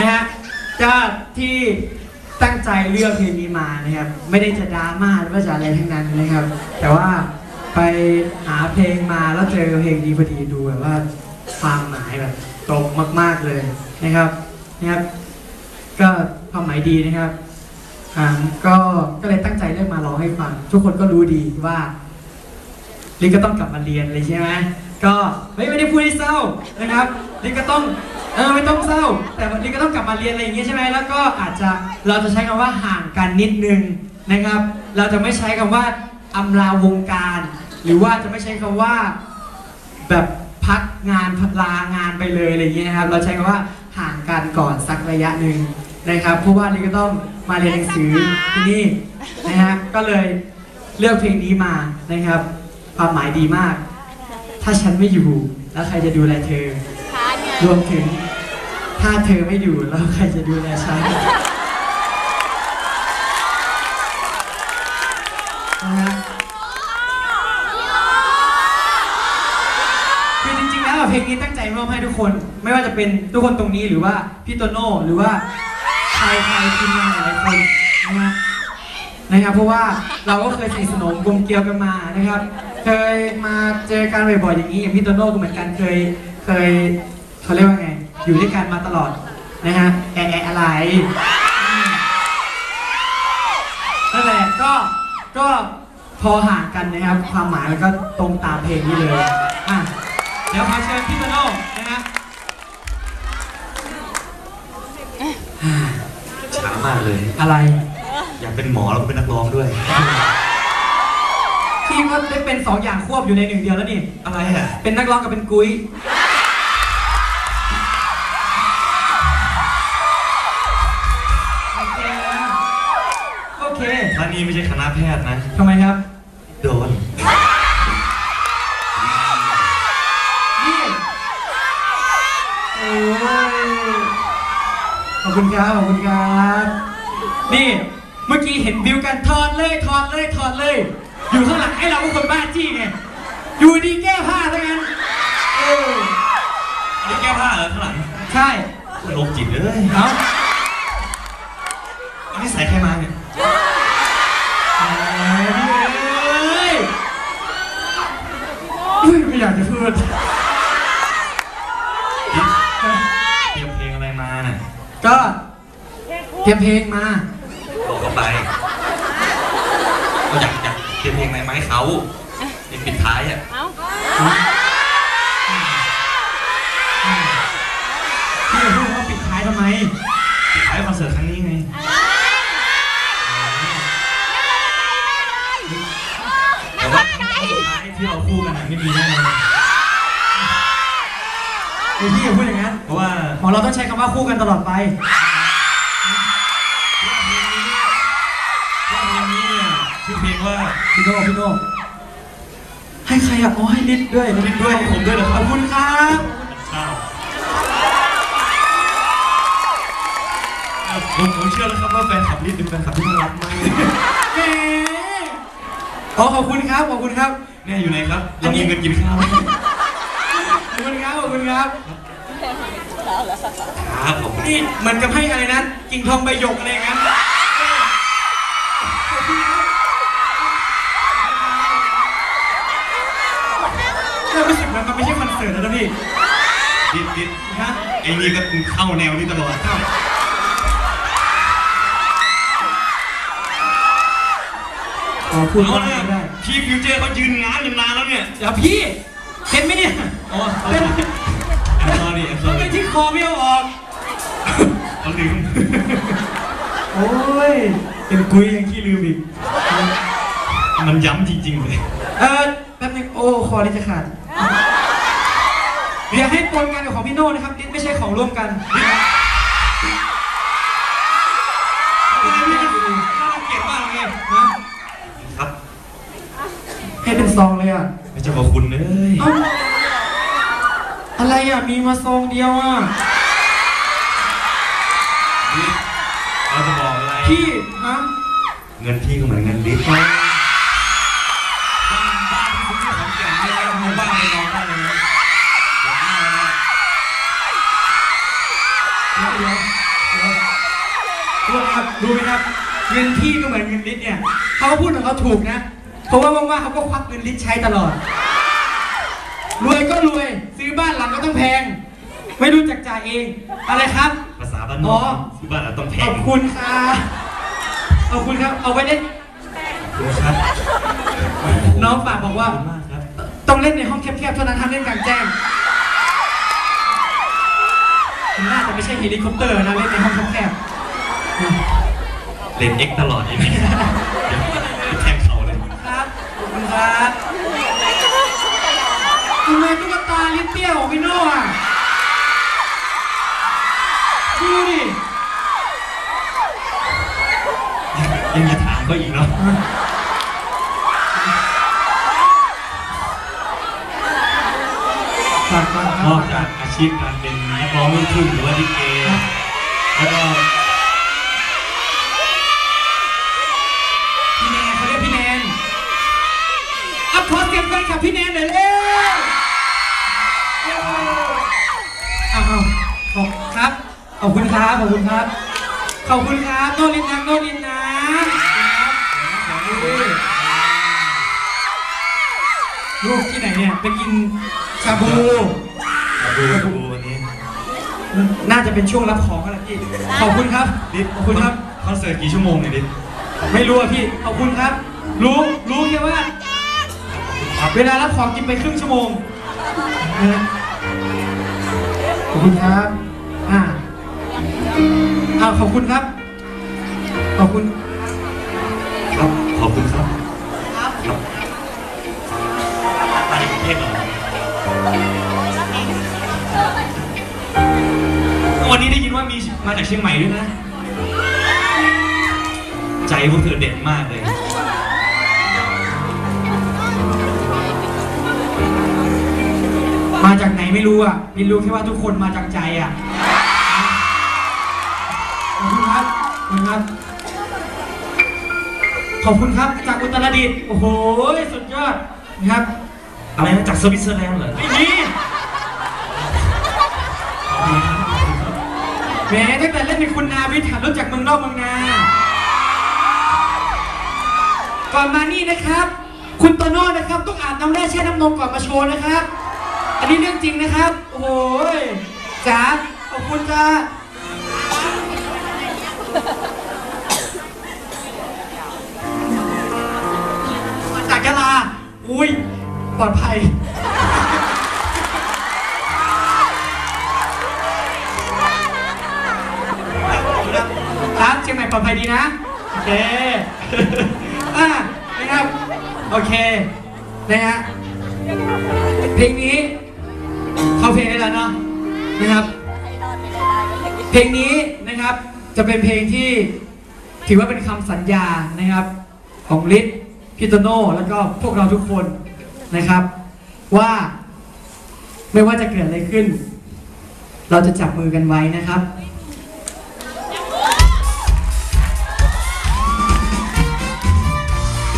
นะฮะก็ที่ตั้งใจเลือกเพลงนี้มานะครับ ไม่ได้จะดราม่าหรือว่าจะอะไรทั้งนั้นนะครับ แต่ว่าไปหาเพลงมาแล้วเจอเพลงดีพอดีดูแบบว่าความหมายแบบตรงมาก ๆเลยนะครับนะครับ ก็ความหมายดีนะครับอ่าก็ก็เลยตั้งใจเลือกมาร้องให้ฟัง ทุกคนก็รู้ดีว่าลินก็ต้องกลับมาเรียนเลยใช่ไหมก็ไม่ไม่ได้พูดให้เศร้านะครับลินก็ต้อง เออไม่ต้องเศร้า แต่ลินนี้ก็ต้องกลับมาเรียนอะไรอย่างเงี้ยใช่ไหมแล้วก็อาจจะเราจะใช้คำว่าห่างกันนิดนึงนะครับ เราจะไม่ใช้คำว่าอำลาวงการ หรือว่าจะไม่ใช้คำว่า แบบพักงานพักลางานไปเลยอะไรอย่างเงี้ยนะครับ เราใช้คำว่าห่างกันก่อนสักระยะหนึ่งนะครับ เพราะว่านี่ก็ต้องมาเรียนหนังสือที่นี่นะฮะก็เลยเลือกเพลงนี้มานะครับ ความหมายดีมาก ถ้าฉันไม่อยู่แล้วใครจะดูแลเธอ รวมถึงถ้าเธอไม่อยู่แล้วใครจะดูแลฉันนะฮะคือจริงๆแล้วเพลงนี้ตั้งใจมอบให้ทุกคน ไม่ว่าจะเป็นทุกคนตรงนี้หรือว่าพี่โตโน่หรือว่าใครใครทีมงานหลายคนนะฮะนะครับเพราะว่าเราก็เคยสนิทสนมกลมเกลียวกันมานะครับ เคยมาเจอกันบ่อยๆอย่างนี้อย่างพี่โตโน่ก็เหมือนกันเคยเคย เขาเรียกว่าไง อยู่ด้วยกันมาตลอดนะฮะแอะแอะอะไรอืมนั่นแหละก็ก็พอห่างกันนะครับ ความหมายมันก็ตรงตามเพลงนี้เลยอะเดี๋ยวขอเชิญพี่โตโน่นะฮะช้ามากเลย อะไร อยากเป็นหมอแล้วก็เป็นนักร้องด้วยพี่ก็ได้เป็นสองอย่างควบอยู่ในหนึ่งเดียวแล้วนี่ อะไรอะ เป็นนักร้องกับเป็นกุ้ย นนี้ไม่ใช่คณะแพทย์นะ ทำไมครับ โดน นี่โอ้ยขอบคุณครับ ขอบคุณครับ นี่ เมื่อกี้เห็นวิวกันถอดเลยถอดเลยถอดเลย อยู่ข้างหลังไอ้เราเป็นคนบ้าจี้ไง อยู่ดีแก้ผ้าซะงั้นเอออันนี้แก้ผ้าเหรอข้างหลัง ใช่ โรคจิตเลย เอ้า อันนี้ใส่ใครมาเนี่ย เอ้ยอุ้ยไม่อยากจะพูด เตรียมเพลงอะไรมาน่ะ ก็เตรียมเพลงมาบอกเขาไปก็อยากอยากเตรียมเพลงอะไรมาให้เขาในปิดท้ายอะพี่จะพูดว่าปิดท้ายทำไมปิดท้ายคอนเสิร์ตครั้งนี้ไงแต่ว่าสุดท้ายที่เราคู่กันน่ะไม่มีแน่นอนเดี๋ยวพี่อย่าพูดอย่าง ของเราต้องใช้คำว่าคู่กันตลอดไปเพราะเพลงนี้เนี่ยชื่อเพลงว่าพี่โน่พี่โน่ให้ใครอะอ๋อให้ลิศด้วยลิศด้วยผมด้วยเหรอคขรัอบบคุณครับข้าวเอ่อผมผมเชื่อแล้วครับว่าแฟนคลับลิศเป็นแฟนคลับที่น่ารักมากแหมอ๋อขอบคุณครับขอบคุณครับเนี่ยอยู่ไหนครับเรามีเงินกินข้าวไหมขอบคุณครับขอบคุณครับ้าแล้วค่ะครับผมนี่มือนกับให้อะไรนะกิ่งทองใบหยกอะไรอย่างนั้นขอบคุณครับเริ่มรู้สึกเหมือนมันไม่ใช่คอนเสิร์ตแล้วนะพี่ดิดดิดฮะไอ้นี่ก็เข้าแนวนี้ตลอดเข้าขอพูดเอาว่าเนี่ยไม่ได้พี่ฟิวเจอร์เขายืนง้างอยู่นานแล้วเนี่ย เดี๋ยวพี่เห็นไหมเนี่ยอ๋อ เป็นแอมซอรี่แอมซอมันเป็นรี่ที่ คอไม่เอาออกเขาลืมโอ้ยเป็นกุยยังขี้ลืมอีกมันย้ำจริงๆเลยเออแป๊บนึงโอ้คอลิจะขาดอย่าให้ปนกันกับของพี่โน่นะครับนี่ไม่ใช่ของร่วมกันน่าเกลียดมากเลยนะครับให้เป็นซองเลยอะ ไม่จะบอกคุณเลยเอ้าอะไรอะ มีมาซองเดียวอะดิดเราจะบอกอะไร พี่ฮะเงินพี่ก็เหมือนเงินดิดบ้านบ้านที่คุณที่ขอนแก่นเนี่ยเอาบ้านไปนอนได้เลยนะบอกหน้าเลยนะเดี๋ยวเดี๋ยวรู้ไหมครับรู้ไหมครับ เงินพี่ก็เหมือนเงินลิตรเนี่ยเขาก็พูดของเขาถูกนะ เพราะว่าว่างๆเขาก็ควักเงินลิตรใช้ตลอด รวยก็รวย ซื้อบ้านหลังก็ต้องแพง ไม่รู้จักจ่ายเอง อะไรครับ ภาษาบ้านนอ๋อ อกที่บ้านเราต้องแพขงอบคุณครับขอบคุณครับ เอาไว้เล่นครับน้องฝากบอกว่าขอบคุณมากครับ ต้องเล่นในห้องแคบๆเท่านั้นห้ามเล่นกลางแจ้งน่าจะไม่ใช่เฮลิคอปเตอร์นะเล่นในห้องแคบเล่นเอ็กตลอดอย่างนี้เดี๋ยวแทงเขาเลยๆครับขอบคุณครับทำไมตุ๊กตาลิ้นเปรี้ ยของพี่โน่อะดูดิยังจะถามก็อีกเนาะฝากก่อนอรักจากอาชีพการเป็นนักร้องลูกทุ่งหรือว่าดิเกแล้วก็พี่แนนเขาเรียกพี่แนนอัพขอเสียงแฟนคลับพี่แนนหน่อย ขอบคุณครับ ขอบคุณครับ ขอบคุณครับโนลินนะโนลินนะลูกที่ไหนเนี่ย ไปกินชาบูมาดูดูวันนี้น่าจะเป็นช่วงรับของอะไรพี่ ขอบคุณครับดิขอบคุณครับคอนเสิร์ตกี่ชั่วโมงเนี่ยดิไม่รู้อะพี่ ขอบคุณครับ รู้รู้แค่ว่า เวลารับของกินไปครึ่งชั่วโมงนะฮะขอบคุณครับอ่า ขอบคุณครับ ขอบคุณ ครับ ขอบคุณครับ ครับมาจากกรุงเทพเหรอวันนี้ได้ยินว่ามีมาจากเชียงใหม่ด้วยนะ ใจพวกเธอเด็ดมากเลยมาจากไหนไม่รู้อะไม่รู้แค่ว่าทุกคนมาจากใจอะ ครับขอบคุณครับ ขอบคุณครับจากอุตรดิตถ์โอ้โหสุดยอดนะครับ อะไรนะจากสวิตเซอร์แลนด์เหรอไม่มีแหมตั้งแต่เล่นเป็นคุณนาวิทย์หัดรู้จักเมืองนอกเมืองนา ก่อนมานี่นะครับ คุณโตโน่นะครับ ต้องอาบน้ำแร่แช่น้ำนมก่อนมาโชว์นะครับ อันนี้เรื่องจริงนะครับ โอ้โหจ๋าขอบคุณจ้ามา จากยะลา อุ้ย ปลอดภัย ครับเชียงใหม่ปลอดภัยดีนะ โอเคอะนะครับ โอเค นะฮะ เพลงนี้ เข้าเพลงได้แล้วเนาะ นะครับ เพลงนี้นะครับ จะเป็นเพลงที่ถือว่าเป็นคำสัญญานะครับ ของลิศพี่โตโน่แล้วก็พวกเราทุกคนนะครับ ว่าไม่ว่าจะเกิดอะไรขึ้น เราจะจับมือกันไว้นะครับ